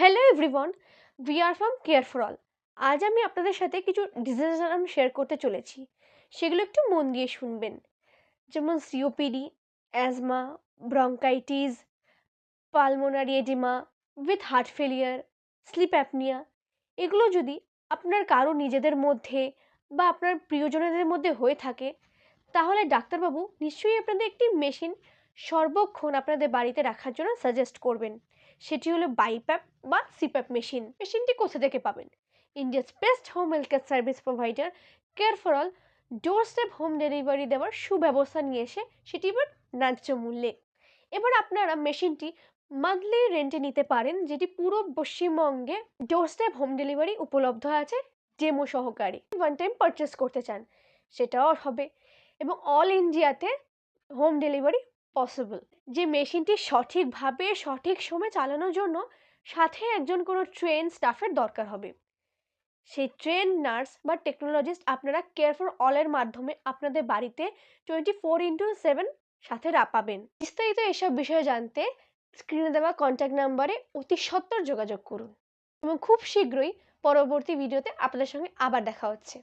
Hello everyone we are from care for all আজ আমি আপনাদের সাথে কিছু ডিজিজেস আমি শেয়ার করতে চলেছি। সেগুলো একটু মন দিয়ে শুনবেন। যেমন COPD asthma bronchitis pulmonary oedema with heart failure sleep apnoea এগুলো যদি আপনার কারও নিজেদের মধ্যে বা আপনার প্রিয়জনদের মধ্যে হয়ে থাকে, তাহলে ডাক্তারবাবু নিশ্চয়ই আপনাদের একটি মেশিন সর্বক্ষণ আপনাদের বাড়িতে রাখার জন্য সাজেস্ট করবেন। সেটি হলো বাইপ্যাপ বা সিপ্যাপ মেশিন মেশিনটি কোথা থেকে পাবেন? India's best home health service provider care for all doorstep home delivery দেওয়ার সুব্যবস্থা নিয়ে এসে সেটি এবার ন্যায্য মূল্যে। এবার আপনারা মেশিনটি মান্থলি রেন্টে নিতে পারেন, যেটি পুরো পশ্চিমবঙ্গে ডোর স্টেপ হোম ডেলিভারি উপলব্ধ আছে ডেমো সহকারে। ওয়ান টাইম পারচেস করতে চান, সেটাও হবে। এবং অল ইন্ডিয়াতে হোম ডেলিভারি পসিবল যে মেশিনটি সঠিকভাবে, সঠিক সময় চালানোর জন্য সাথে একজন কোনো ট্রেন স্টাফের দরকার হবে। সেই ট্রেন নার্স বা টেকনোলজিস্ট আপনারা কেয়ার ফর অলের মাধ্যমে আপনাদের বাড়িতে টোয়েন্টি ফোর ইন্টু সেভেন সাথে পাবেন। বিস্তারিত এসব বিষয়ে জানতে স্ক্রিনে দেওয়া কন্ট্যাক্ট নাম্বারে অতি সত্বর যোগাযোগ করুন। এবং খুব শীঘ্রই পরবর্তী ভিডিওতে আপনাদের সঙ্গে আবার দেখা হচ্ছে।